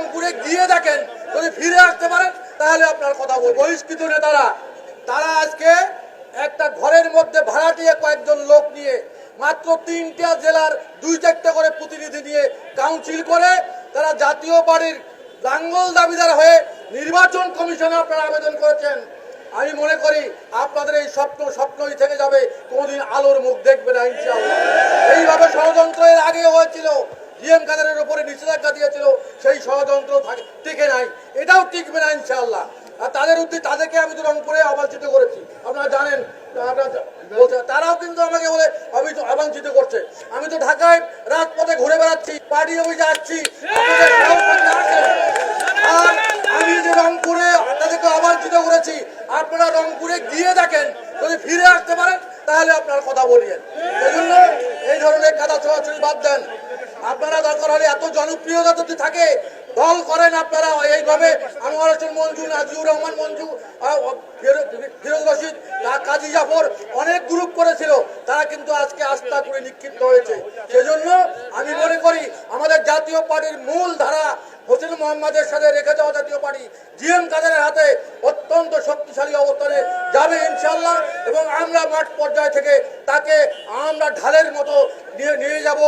রংপুরে গিয়ে দেখেন, যদি ফিরে আসতে পারেন, তাহলে আপনার কথা বলব। বহিষ্কৃত নেতারা, তারা আজকে একটা ঘরের মধ্যে ভাড়াটিয়ে কয়েকজন লোক নিয়ে মাত্র তিনটা জেলার দুই চারটা করে প্রতিনিধি নিয়ে কাউন্সিল করে তারা জাতীয় পার্টির লাঙ্গল দাবিদার হয়ে নির্বাচন কমিশনে আপনারা আবেদন করেছেন। আমি মনে করি আপনাদের এই স্বপ্ন স্বপ্নই থেকে যাবে, কোনোদিন আলোর মুখ দেখবে না, ইনশাআল্লাহ। এইভাবে ষড়যন্ত্র এর আগে হয়েছিল। জিএম কাদারের উপরে নিষেধাজ্ঞা দিয়েছিল, সেই ষড়যন্ত্র টিকে নাই। এটাও টিকবে না ইনশাআল্লাহ। আর তাদের উদ্দেশ্যে তাদেরকে আমি তো রংপুরে অবাঞ্ছিত করেছি। আপনারা জানেন তারাও কিন্তু আমাকে বলে, আমি তো অবাঞ্ছিত করছে। আমি তো ঢাকায় রাজপথে ঘুরে বেড়াচ্ছি, পার্টি অফিসে যাচ্ছি আমি যে রংপুরে তাদেরকে অবাঞ্ছিত করেছি, আপনারা রংপুরে গিয়ে দেখেন, যদি ফিরে আসতে পারেন, তাহলে আপনার কথা বলিয়েন। এই জন্য এই ধরনের কাদা ছোড়াছুড়ি বাদ দেন। আপনারা দরকার হলে এত জনপ্রিয়তা যদি থাকে, দল করেন আপনারা। এইভাবে আনোয়ার হোসেন মঞ্জু, নাজিউর রহমান, মঞ্জু ফিরোজ রশিদ কাজী জাফর, অনেক গ্রুপ করেছিল। তারা কিন্তু আজকে আস্থা করে নিক্ষিপ্ত হয়েছে। সেজন্য আমি মনে করি, আমাদের জাতীয় পার্টির মূল ধারা হোসেন মোহাম্মদের সাথে রেখে যাওয়া জাতীয় পার্টি। জিএম কাদেরের হাতে অত্যন্ত শক্তিশালী অবস্থানে যাবে ইনশাল্লাহ এবং আমরা মাঠ পর্যায় থেকে তাকে আমরা ঢালের মতো নিয়ে নিয়ে যাব।